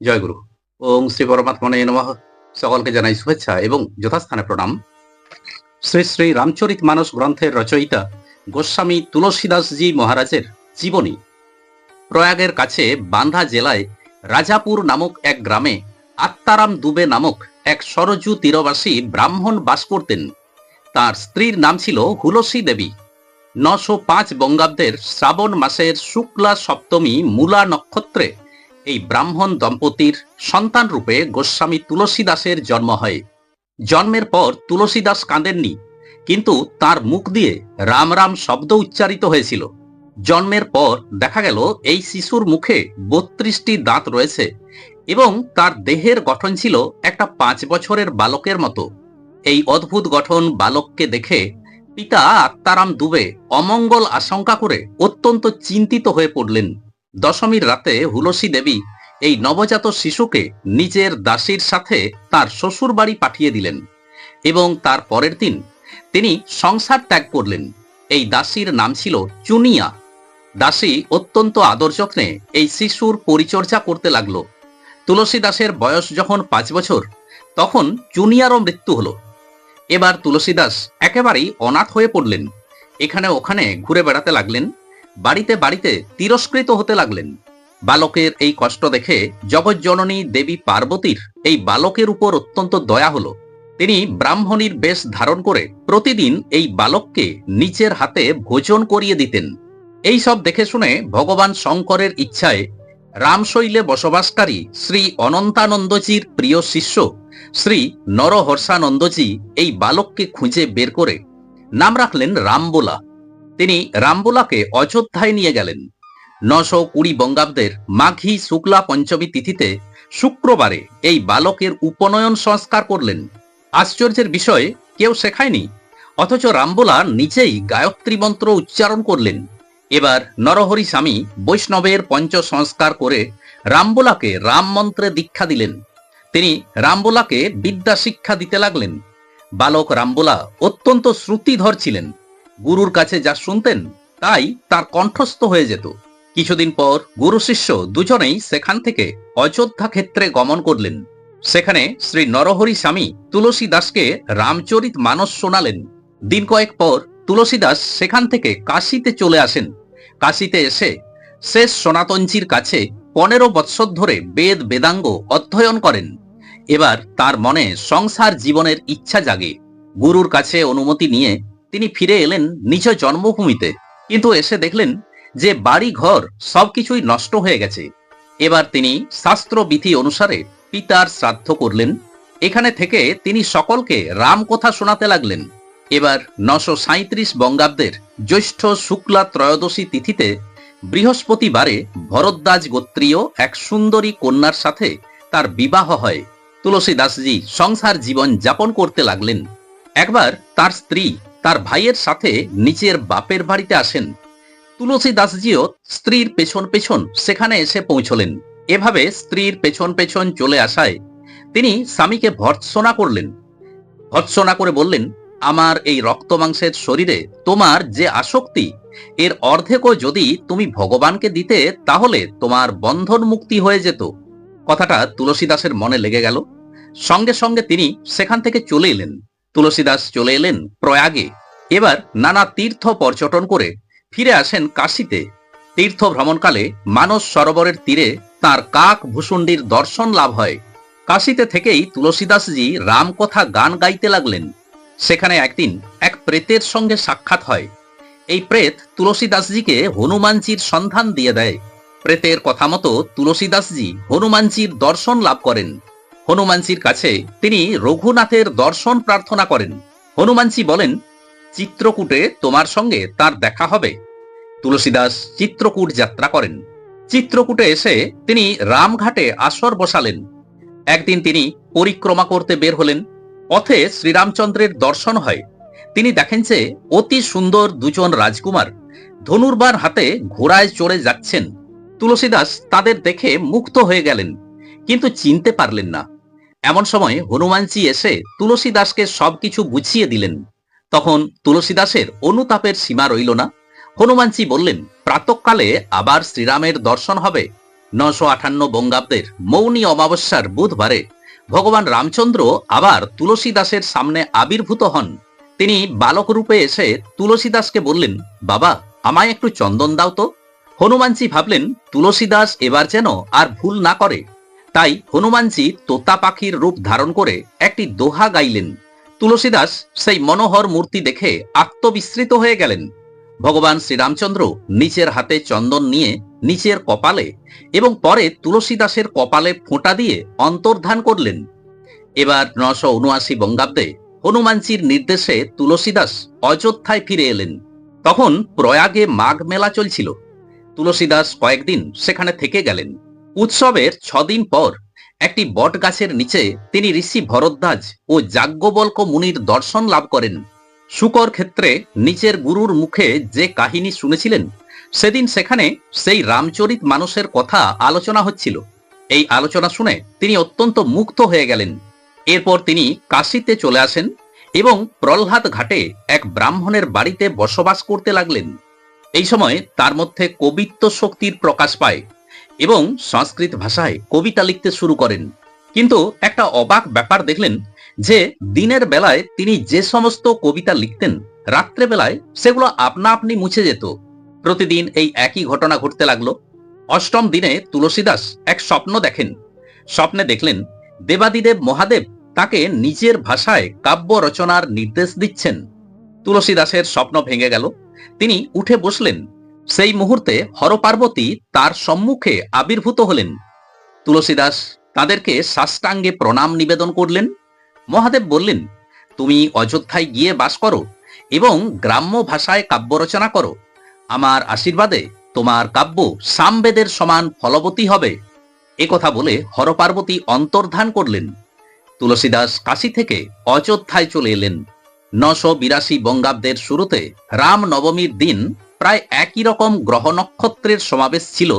জয়গুরু ওং শ্রী পরমাত্মনে নমঃ। সকলকে জানাই শুভেচ্ছা এবং যথাস্থানে প্রণাম। শ্রী শ্রী রামচরিত মানস গ্রন্থের রচয়িতা গোস্বামী তুলসীদাসজি মহারাজের জীবনী। প্রয়াগের কাছে বান্ধা জেলায় রাজাপুর নামক এক গ্রামে আত্মারাম দুবে নামক এক সরজু তীরবাসী ব্রাহ্মণ বাস করতেন। তার স্ত্রীর নাম ছিল হুলসী দেবী। নশো পাঁচ বঙ্গাব্দের শ্রাবণ মাসের শুক্লা সপ্তমী মূলা নক্ষত্রে এই ব্রাহ্মণ দম্পতির সন্তান রূপে গোস্বামী তুলসী দাসের জন্ম হয়। জন্মের পর তুলসী দাস কাঁদেননি, কিন্তু তার মুখ দিয়ে রাম রাম শব্দ উচ্চারিত হয়েছিল। জন্মের পর দেখা গেল এই শিশুর মুখে বত্রিশটি দাঁত রয়েছে এবং তার দেহের গঠন ছিল একটা পাঁচ বছরের বালকের মতো। এই অদ্ভুত গঠন বালককে দেখে পিতা আত্মারাম দুবে অমঙ্গল আশঙ্কা করে অত্যন্ত চিন্তিত হয়ে পড়লেন। দশমীর রাতে হুলসী দেবী এই নবজাত শিশুকে নিজের দাসীর সাথে তার শ্বশুর বাড়ি পাঠিয়ে দিলেন এবং তার পরের দিন তিনি সংসার ত্যাগ করলেন। এই দাসীর নাম ছিল চুনিয়া। দাসী অত্যন্ত আদর যত্নে এই শিশুর পরিচর্যা করতে লাগল। তুলসী দাসের বয়স যখন পাঁচ বছর, তখন চুনিয়ারও মৃত্যু হলো। এবার তুলসীদাস একেবারেই অনাথ হয়ে পড়লেন। এখানে ওখানে ঘুরে বেড়াতে লাগলেন। বাড়িতে বাড়িতে তিরস্কৃত হতে লাগলেন। বালকের এই কষ্ট দেখে জগজ্জননী দেবী পার্বতীর এই বালকের উপর অত্যন্ত দয়া হল। তিনি ব্রাহ্মণীর বেশ ধারণ করে প্রতিদিন এই বালককে নিচের হাতে ভোজন করিয়ে দিতেন। এই সব দেখে শুনে ভগবান শঙ্করের ইচ্ছায় রামশৈলে বসবাসকারী শ্রী অনন্তানন্দজির প্রিয় শিষ্য শ্রী নরহর্ষানন্দজি এই বালককে খুঁজে বের করে নাম রাখলেন রামবোলা। তিনি রামবোলাকে অযোধ্যায় নিয়ে গেলেন। নশো কুড়ি বঙ্গাব্দের মাঘী শুক্লা পঞ্চমী তিথিতে শুক্রবারে এই বালকের উপনয়ন সংস্কার করলেন। আশ্চর্যের বিষয়, কেউ শেখায়নি, অথচ রামবোলা নিজেই গায়ত্রী মন্ত্র উচ্চারণ করলেন। এবার নরহরি স্বামী বৈষ্ণবের পঞ্চ সংস্কার করে রামবোলাকে রাম মন্ত্রে দীক্ষা দিলেন। তিনি রামবোলাকে বিদ্যা শিক্ষা দিতে লাগলেন। বালক রামবোলা অত্যন্ত শ্রুতিধর ছিলেন। গুরুর কাছে যা শুনতেন, তাই তার কণ্ঠস্থ হয়ে যেত। কিছুদিন পর গুরু শিষ্য দুজনেই সেখান থেকে অযোধ্যা ক্ষেত্রে গমন করলেন। সেখানে শ্রী নরহরি স্বামী তুলসী দাসকে রামচরিত মানস শোনালেন। দিন কয়েক পর তুলসী দাস সেখান থেকে কাশিতে চলে আসেন। কাশিতে এসে শেষ সনাতনজির কাছে পনেরো বৎসর ধরে বেদ বেদাঙ্গ অধ্যয়ন করেন। এবার তার মনে সংসার জীবনের ইচ্ছা জাগে। গুরুর কাছে অনুমতি নিয়ে তিনি ফিরে এলেন নিজ জন্মভূমিতে, কিন্তু এসে দেখলেন যে বাড়ি, ঘর সবকিছুই নষ্ট হয়ে গেছে। এবার তিনি শাস্ত্রবিধি অনুসারে পিতার শ্রাদ্ধ করলেন। এখানে থেকে তিনি সকলকে রাম কথা শোনাতে লাগলেন। এবার নশো সাঁত্রিশ বঙ্গাব্দের জ্যৈষ্ঠ শুক্লা ত্রয়োদশী তিথিতে বৃহস্পতিবারে ভরদ্বাজ গোত্রীয় এক সুন্দরী কন্যার সাথে তার বিবাহ হয়। তুলসী দাসজি সংসার জীবন যাপন করতে লাগলেন। একবার তার স্ত্রী তার ভাইয়ের সাথে নিচের বাপের বাড়িতে আসেন। তুলসী দাসজিও স্ত্রীর পেছন পেছন সেখানে এসে পৌঁছলেন। এভাবে স্ত্রীর পেছন পেছন চলে আসায় তিনি স্বামীকে ভর্ৎসনা করলেন। ভর্ৎসনা করে বললেন, আমার এই রক্ত মাংসের শরীরে তোমার যে আসক্তি, এর অর্ধেকও যদি তুমি ভগবানকে দিতে, তাহলে তোমার বন্ধন মুক্তি হয়ে যেত। কথাটা তুলসীদাসের মনে লেগে গেল। সঙ্গে সঙ্গে তিনি সেখান থেকে চলে এলেন। তুলসীদাস চলে এলেন প্রয়াগে। এবার নানা তীর্থ পর্যটন করে ফিরে আসেন কাশিতে। তীর্থ ভ্রমণকালে মানস সরোবরের তীরে তার কাক ভূষুণ্ডির দর্শন লাভ হয়। কাশিতে থেকেই তুলসীদাসজি রামকথা গান গাইতে লাগলেন। সেখানে একদিন এক প্রেতের সঙ্গে সাক্ষাৎ হয়। এই প্রেত তুলসীদাসজিকে হনুমানজির সন্ধান দিয়ে দেয়। প্রেতের কথা মতো তুলসীদাসজি হনুমানজির দর্শন লাভ করেন। হনুমানজির কাছে তিনি রঘুনাথের দর্শন প্রার্থনা করেন। হনুমানজি বলেন, চিত্রকূটে তোমার সঙ্গে তার দেখা হবে। তুলসীদাস চিত্রকূট যাত্রা করেন। চিত্রকূটে এসে তিনি রামঘাটে আসর বসালেন। একদিন তিনি পরিক্রমা করতে বের হলেন। পথে শ্রীরামচন্দ্রের দর্শন হয়। তিনি দেখেন যে অতি সুন্দর দুজন রাজকুমার ধনুর্বার হাতে ঘোড়ায় চড়ে যাচ্ছেন। তুলসীদাস তাদের দেখে মুক্ত হয়ে গেলেন, কিন্তু চিনতে পারলেন না। এমন সময় হনুমানজি এসে তুলসীদাসকে সবকিছু বুঝিয়ে দিলেন। তখন তুলসীদাসের অনুতাপের সীমা রইল না। হনুমানজি বললেন, প্রাতকালে আবার শ্রীরামের দর্শন হবে। নশো আঠান্ন বঙ্গাব্দের মৌনী অমাবস্যার বুধবারে ভগবান রামচন্দ্র আবার তুলসী দাসের সামনে আবির্ভূত হন। তিনি বালক রূপে এসে তুলসীদাসকে বললেন, বাবা, আমায় একটু চন্দন দাও তো। হনুমানজি ভাবলেন, তুলসীদাস এবার যেন আর ভুল না করে। তাই হনুমানজি তোতা পাখির রূপ ধারণ করে একটি দোহা গাইলেন। তুলসীদাস সেই মনোহর মূর্তি দেখে আত্মবিস্মৃত হয়ে গেলেন। ভগবান শ্রীরামচন্দ্র নিচের হাতে চন্দন নিয়ে নিচের কপালে এবং পরে তুলসীদাসের কপালে ফোঁটা দিয়ে অন্তর্ধান করলেন। এবার নশো উনআশি বঙ্গাব্দে হনুমানজির নির্দেশে তুলসীদাস অযোধ্যায় ফিরে এলেন। তখন প্রয়াগে মাঘ মেলা চলছিল। তুলসীদাস কয়েকদিন সেখানে থেকে গেলেন। উৎসবের ছদিন পর একটি বট গাছের নিচে তিনি ঋষি ভরদ্বাজ ও যাজ্ঞবল্ক মুনির দর্শন লাভ করেন। শুকর ক্ষেত্রে নিচের গুরুর মুখে যে কাহিনী শুনেছিলেন, সেদিন সেখানে সেই রামচরিত মানুষের কথা আলোচনা হচ্ছিল। এই আলোচনা শুনে তিনি অত্যন্ত মুগ্ধ হয়ে গেলেন। এরপর তিনি কাশিতে চলে আসেন এবং প্রহ্লাদ ঘাটে এক ব্রাহ্মণের বাড়িতে বসবাস করতে লাগলেন। এই সময় তার মধ্যে কবিত্ব শক্তির প্রকাশ পায়। এবং সংস্কৃত ভাষায় কবিতা লিখতে শুরু করেন। কিন্তু একটা অবাক ব্যাপার দেখলেন যে দিনের বেলায় তিনি যে সমস্ত কবিতা লিখতেন, রাত্রে বেলায় সেগুলো আপনা আপনি মুছে যেত। প্রতিদিন এই একই ঘটনা ঘটতে লাগল। অষ্টম দিনে তুলসীদাস এক স্বপ্ন দেখেন। স্বপ্নে দেখলেন দেবাদিদেব মহাদেব তাকে নিজের ভাষায় কাব্য রচনার নির্দেশ দিচ্ছেন। তুলসীদাসের স্বপ্ন ভেঙে গেল। তিনি উঠে বসলেন। সেই মুহূর্তে হরপার্বতী তার সম্মুখে আবির্ভূত হলেন। তুলসীদাস তাদেরকে সাষ্টাঙ্গে প্রণাম নিবেদন করলেন। মহাদেব বললেন, তুমি অযোধ্যায় গিয়ে বাস করো এবং গ্রাম্য ভাষায় কাব্য রচনা করো। আমার আশীর্বাদে তোমার কাব্য সামবেদের সমান ফলবতী হবে। এ কথা বলে হরপার্বতী অন্তর্ধান করলেন। তুলসীদাস কাশী থেকে অযোধ্যায় চলে এলেন। নশো বিরাশি বঙ্গাব্দের শুরুতে রাম নবমীর দিন প্রায় একই রকম গ্রহ নক্ষত্রের সমাবেশ ছিল।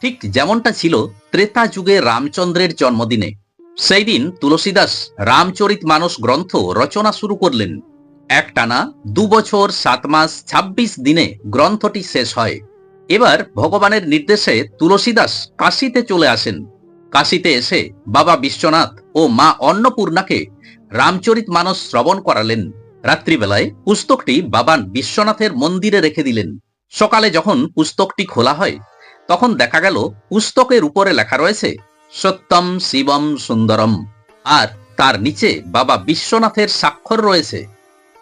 ঠিক যেমনটা ছিল ত্রেতা যুগে রামচন্দ্রের জন্মদিনে। সেই দিন তুলসীদাস রামচরিত মানস গ্রন্থ রচনা শুরু করলেন। একটানা দু বছর সাত মাস ২৬ দিনে গ্রন্থটি শেষ হয়। এবার ভগবানের নির্দেশে তুলসীদাস কাশীতে চলে আসেন। কাশীতে এসে বাবা বিশ্বনাথ ও মা অন্নপূর্ণাকে রামচরিত মানস শ্রবণ করালেন। রাত্রিবেলায় পুস্তকটি বাবা বিশ্বনাথের মন্দিরে রেখে দিলেন। সকালে যখন পুস্তকটি খোলা হয়, তখন দেখা গেল পুস্তকের উপরে লেখা রয়েছে, সত্যম শিবম সুন্দরম। আর তার নিচে বাবা বিশ্বনাথের স্বাক্ষর রয়েছে।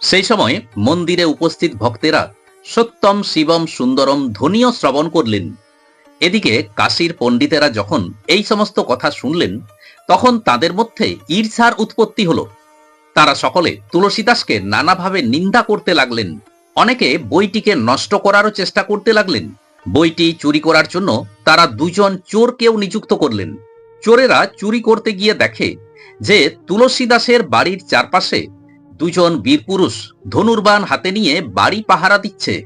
সেই সময় মন্দিরে উপস্থিত ভক্তেরা সত্যম শিবম সুন্দরম ধ্বনিও শ্রবণ করলেন। এদিকে কাশীর পণ্ডিতেরা যখন এই সমস্ত কথা শুনলেন, তখন তাদের মধ্যে ঈর্ষার উৎপত্তি হলো। তারা সকলে তুলসীদাসকে নানাভাবে নিন্দা করতে লাগলেন। অনেকে বইটিকে নষ্ট করারও চেষ্টা করতে লাগলেন। বইটি চুরি করার জন্য তারা দুজন চোরকেও নিযুক্ত করলেন। চোরেরা চুরি করতে গিয়ে দেখে যে তুলসীদাসের বাড়ির চারপাশে দুজন বীরপুরুষ ধনুর্বান হাতে নিয়ে বাড়ি পাহারা দিচ্ছে।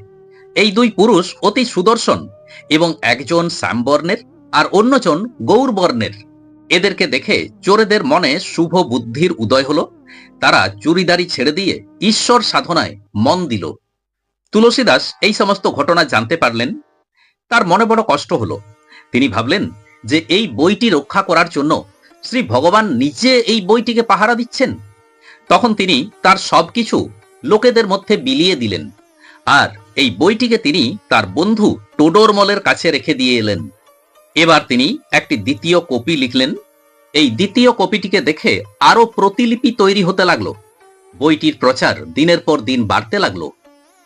এই দুই পুরুষ অতি সুদর্শন এবং একজন শ্যামবর্ণের আর অন্যজন গৌরবর্ণের। এদেরকে দেখে চোরেদের মনে শুভ বুদ্ধির উদয় হলো। তারা চুরিদারি ছেড়ে দিয়ে ঈশ্বর সাধনায় মন দিল। তুলসীদাস এই সমস্ত ঘটনা জানতে পারলেন। তার মনে বড় কষ্ট হলো। তিনি ভাবলেন যে এই বইটি রক্ষা করার জন্য শ্রী ভগবান নিজে এই বইটিকে পাহারা দিচ্ছেন। তখন তিনি তার সবকিছু লোকেদের মধ্যে বিলিয়ে দিলেন। আর এই বইটিকে তিনি তার বন্ধু টোডরমলের কাছে রেখে দিয়ে এলেন। এবার তিনি একটি দ্বিতীয় কপি লিখলেন। এই দ্বিতীয় কপিটিকে দেখে আরও প্রতিলিপি তৈরি হতে লাগল। বইটির প্রচার দিনের পর দিন বাড়তে লাগল।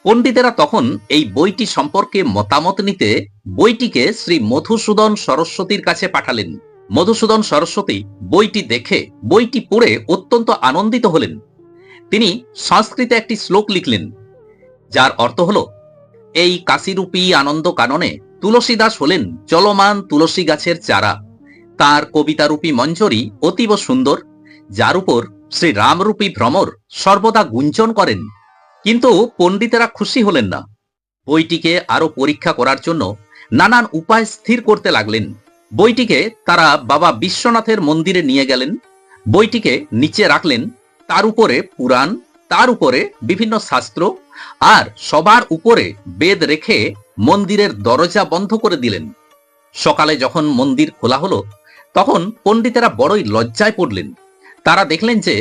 পণ্ডিতেরা তখন এই বইটি সম্পর্কে মতামত নিতে বইটিকে শ্রী মধুসূদন সরস্বতীর কাছে পাঠালেন। মধুসূদন সরস্বতী বইটি দেখে বইটি পড়ে অত্যন্ত আনন্দিত হলেন। তিনি সংস্কৃতে একটি শ্লোক লিখলেন, যার অর্থ হল, এই কাশিরূপী আনন্দ কাননে তুলসীদাস হলেন চলমান তুলসী গাছের চারা। তার কবিতারূপী মঞ্জরি অতীব সুন্দর, যার উপর শ্রী রামরূপী ভ্রমর সর্বদা গুঞ্জন করেন। কিন্তু পণ্ডিতেরা খুশি হলেন না। বইটিকে আরও পরীক্ষা করার জন্য নানান উপায় স্থির করতে লাগলেন। বইটিকে তারা বাবা বিশ্বনাথের মন্দিরে নিয়ে গেলেন। বইটিকে নিচে রাখলেন। তার উপরে পুরাণ, তার উপরে বিভিন্ন শাস্ত্র আর সবার উপরে বেদ রেখে মন্দিরের দরজা বন্ধ করে দিলেন। সকালে যখন মন্দির খোলা হলো তখন পণ্ডিতেরা বড়ই লজ্জায় পড়লেন। তারা দেখলেন যে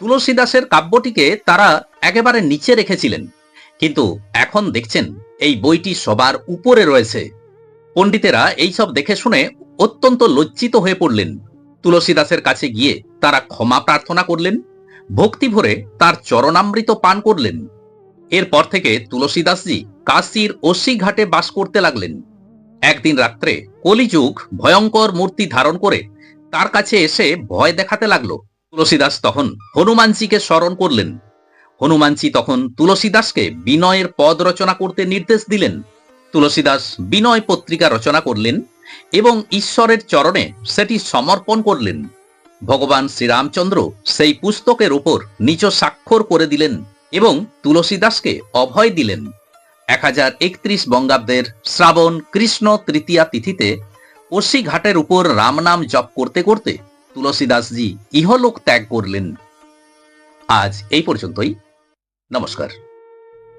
তুলসীদাসের কাব্যটিকে তারা একেবারে নিচে রেখেছিলেন। কিন্তু এখন দেখছেন, এই বইটি সবার উপরে রয়েছে। পণ্ডিতেরা এইসব দেখে শুনে অত্যন্ত লজ্জিত হয়ে পড়লেন। তুলসীদাসের কাছে গিয়ে তারা ক্ষমা প্রার্থনা করলেন ভক্তি ভরে তার চরণামৃত পান করলেন। এরপর থেকে তুলসীদাসজি কাশীর অসি ঘাটে বাস করতে লাগলেন। একদিন রাত্রে কলিযুগ ভয়ঙ্কর মূর্তি ধারণ করে তার কাছে এসে ভয় দেখাতে লাগল। তুলসীদাস তখন হনুমানজিকে স্মরণ করলেন। হনুমানজি তখন তুলসীদাসকে বিনয়ের পদ রচনা করতে নির্দেশ দিলেন। তুলসীদাস বিনয় পত্রিকা রচনা করলেন এবং ঈশ্বরের চরণে সেটি সমর্পণ করলেন। ভগবান শ্রীরামচন্দ্র সেই পুস্তকের উপর নিজ স্বাক্ষর করে দিলেন এবং তুলসীদাসকে অভয় দিলেন। এক হাজার একত্রিশ বঙ্গাব্দের শ্রাবণ কৃষ্ণ তৃতীয়া তিথিতে অসি ঘাটের উপর রাম নাম জপ করতে করতে তুলসীদাসজি ইহলোক ত্যাগ করলেন। আজ এই পর্যন্তই। নমস্কার।